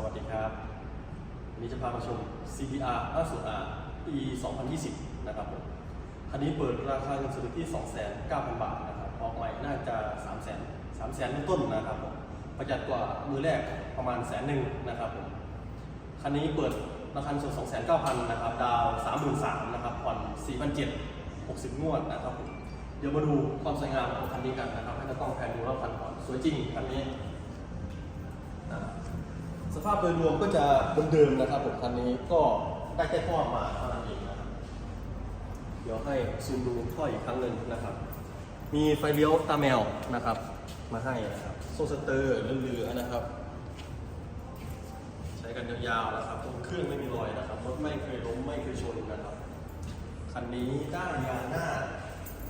สวัสดีครับวันนี้จะพามาชม CBR 50R E 2020 นะครับผมคันนี้เปิดราคาเงินสดที่ 2,900 บาทนะครับออกใหม่น่าจะ 300,000 300,000 ต้นๆนะครับผมประหยัดกว่ามือแรกประมาณแสนหนึ่งนะครับผมคันนี้เปิดราคาเงินสด2,900 นะครับ ดาว33,000นะครับ ผ่อน4,700 60 งวดนะครับผมเดี๋ยวมาดูความสวยงามของคันนี้กันนะครับให้ตากล้องแพนดูแล้วคันผ่อนสวยจริงคันนี้ สภาพโดยรวมก็จะเดิมๆนะครับผมคันนี้ก็ได้แค่ท่อมาเท่านั้นเองนะครับเดี๋ยวให้ซูมดูท่ออีกครั้งหนึ่งนะครับ มีไฟเลี้ยวตาแมวนะครับ มาให้นะครับโซสเตอร์เรือๆนะครับ ใช้กันยาวๆนะครับตรงเครื่องไม่มีรอยนะครับรถไม่เคยล้มไม่เคยชนนะครับคันนี้ด้ยางหน้า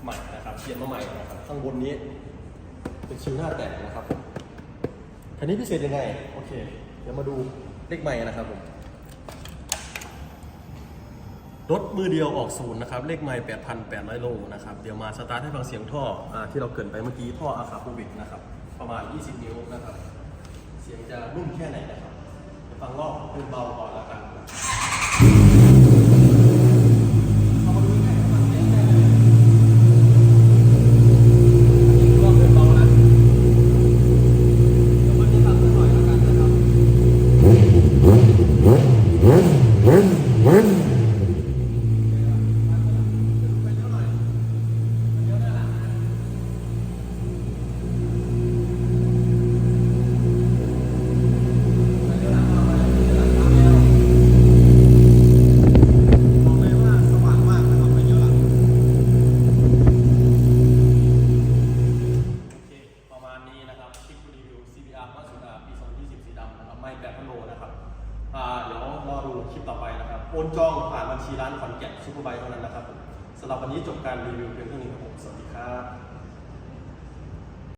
ใหม่นะครับเปลี่ยนมาใหม่นะครับข้างบนนี้เป็นชิวหน้าแตกนะครับคันนี้พิเศษยังไง โอเค ดี๋ยวมาดูเลขใหม่นะครับผมรถมือเดียวออกศูนย์นะครับ เลขใหม่8,800 โลนะครับ เดี๋ยวมาสตาร์ทให้ฟังเสียงท่ออที่เราเกินไปเมื่อกี้ท่ออาคาบูบิกนะครับ ประมาณ 20 นิ้วนะครับ เสียงจะนุ่มแค่ไหนนะครับ ฟังรอบเป็นเบาก่อนแล้วกันเอามาดูใกล้ๆฟังเสียงได้เลยรอบเป็นเบานะ เดี๋ยวมันจะตัดสักหน่อยแล้วกันนะครับไปเลี้ยวหน่อยเลี้ยวได้ละไปเลี้ยวหลังเอาไปเลี้ยวหลังตามแนวบอกเลยว่าสว่างมากนะครับไปเลี้ยวหลัง โอเค ประมาณนี้นะครับคลิปรีวิว CBR มาสุดาปี 2020 สีดำนะครับ ไม่ แบบพันโลนะครับเดี๋ยวรอดูคลิปต่อไปนะครับโอนจองผ่านบัญชีร้านขอนแก่นซูเปอร์ไบค์เท่านั้นนะครับสำหรับวันนี้จบการรีวิวเพียงเท่านี้ครับผมสวัสดีครับ